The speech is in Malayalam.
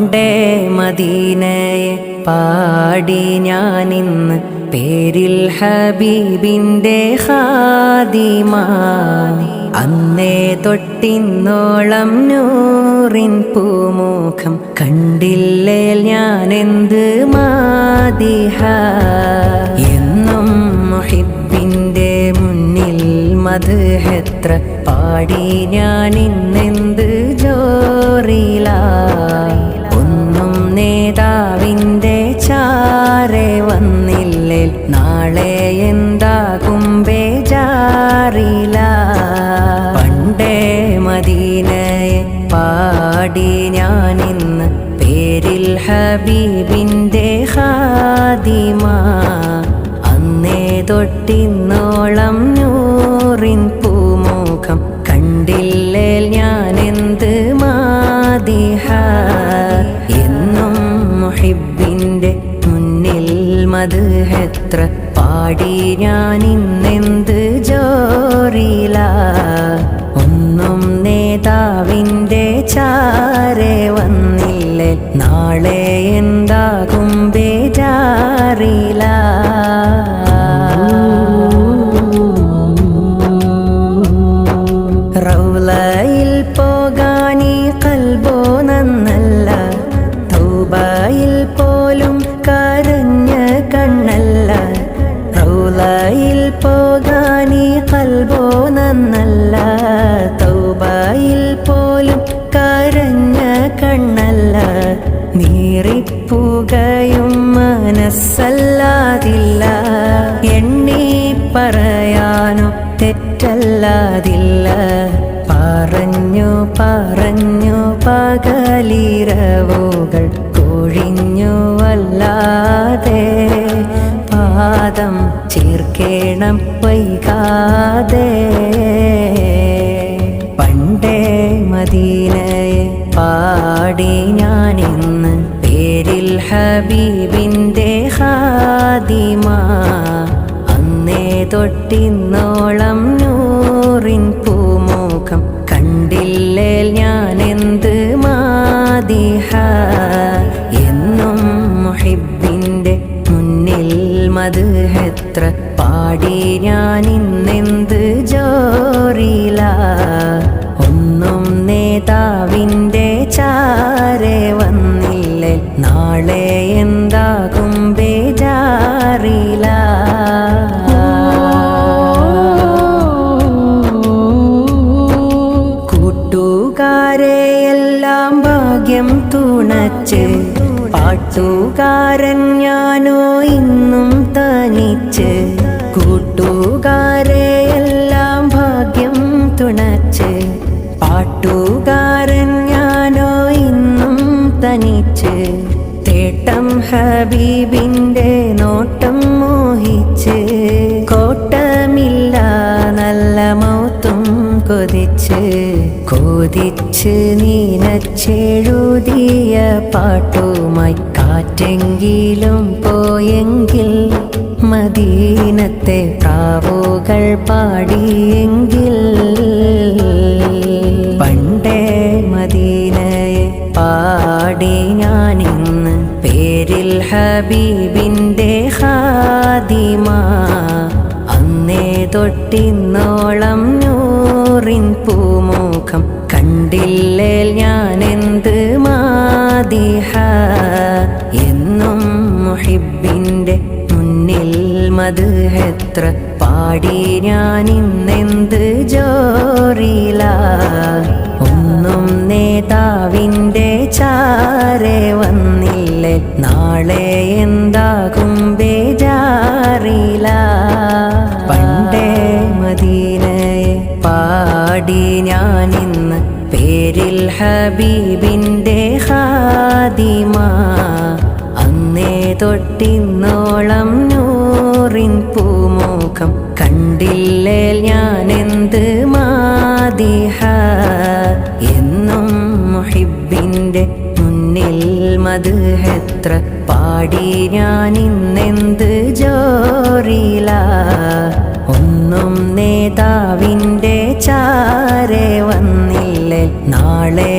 പണ്ടേ മദീനയെ പാടി ഞാൻ ഇന്ന് പേരിൽ ഹബീബിന്റെ ഹാദിമ അന്നേ തൊട്ടിന്നോളം നൂറിൻ പൂമുഖം കണ്ടില്ലേ എന്ത് മാതിഹ എന്നും മുഹിബിന്റെ മുന്നിൽ മധുഹെത്ര പാടി ഞാൻ ഇന്നെന്ത് ബേജാറില പണ്ടേ മദീനയെ പാടി ഞാനിന്ന് പേരിൽ ഹബീബിന്റെ ഹാദിമ അന്നേ തൊട്ടിന്നോളം നൂറിൻ പൂമുഖം കണ്ടില്ലേ എന്ത് മാതിഹ എന്നും മുഹിബിന്റെ മുന്നിൽ മധുഹെത്ര പാടി ഞാൻ ചാരെ വന്നില്ലേ? നാളെ എന്താകും ബേജാറില. റൗലയിൽ നന്നല്ല. പോലും കരഞ്ഞ കണ്ണല്ല. റൗലയിൽ പോകാനീ നീറിപ്പുകയും മനസ്സല്ലാതില്ല. എണ്ണി പറയാനോ തെറ്റല്ലാതില്ല. പറഞ്ഞു പറഞ്ഞു പകലിരവുകൾ കൊഴിഞ്ഞു വല്ലാതെ. പാദം ചേർക്കേണം വൈകാതെ. പണ്ടേ മദീനയെ പാടി ഞാനിന്ന് തൊട്ടിന്നോളം നൂറിൻ പൂമുഖം കണ്ടില്ലേ ഞാൻ എന്ത് മാതിഹ? എന്നും മുഹിബിന്റെ മുന്നിൽ മധുഹെത്ര പാടി ഞാൻ ഇന്നെന്ത് ജോറില? ഒന്നും നേതാവിന്റെ ഭാഗ്യം തുണച്ച് പാട്ടുകാരൻ ഞാനോ ഇന്നും തനിച്ച് കൂട്ടുകാരെയെല്ലാം ഭാഗ്യം തുണച്ച് പാട്ടുകാരൻ ഞാനോ ഇന്നും തനിച്ച് തേട്ടം ഹബീബിന്റെ നോട്ടം മോഹിച്ച് കോട്ടമില്ല നല്ല മൗത്തും കൊതിച്ച് കൊതിച്ച് നീനച്ചെഴുതിയ പാട്ടുമായി കാറ്റെങ്കിലും പോയെങ്കിൽ മദീനത്തെ പ്രാവുകൾ പാടിയെങ്കിൽ പണ്ടേ മദീനയെ പാടി ഞാനിന്ന് പേരിൽ ഹബീബിന്റെ ഹാദിമ അന്നേ തൊട്ടിന്നോളം നൂറിൻ പൂമുഖം മധുഹെത്ര പാടി ഞാൻ ഇന്നെന്ത് ജോറില? ഒന്നും നേതാവിന്റെ ചാരെ വന്നില്ലേ? നാളെ എന്താകും ബേജാറില? പണ്ടേ മദീനയെ പാടി ഞാൻ ഇന്ന് പേരിൽ ഹബീബിന്റെ ഹാദിമ. അന്നേ തൊട്ടിന്നോളം നൂറിൻ പൂമുഖം കണ്ടില്ലേ എന്ത് മാതിഹ? എന്നും മുഹിബിന്റെ മുന്നിൽ മധുഹെത്ര പാടി ഞാൻ ഇന്നെന്ത് ജോറില? ഒന്നും നേതാവിന്റെ ചാരെ വന്നില്ലേ നാളെ